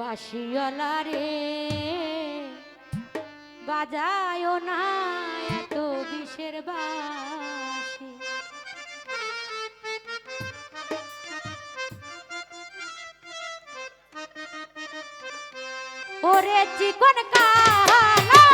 বাসিওলা রে বাজায় না এত বিষের বাসি ওরে চিকন কালা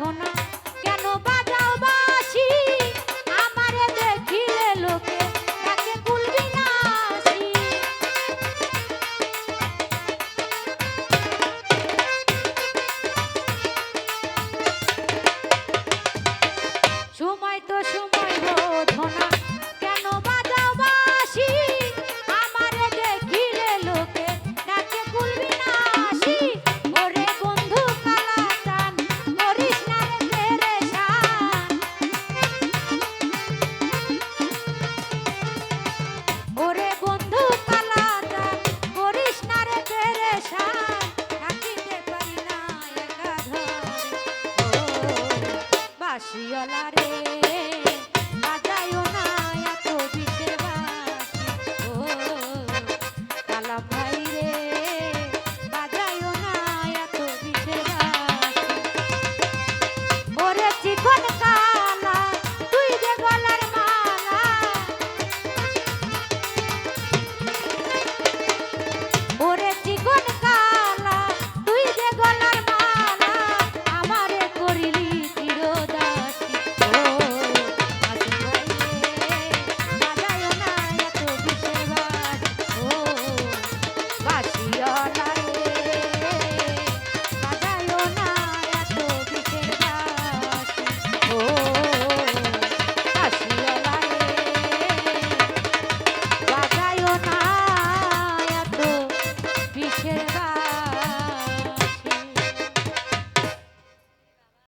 বোধনা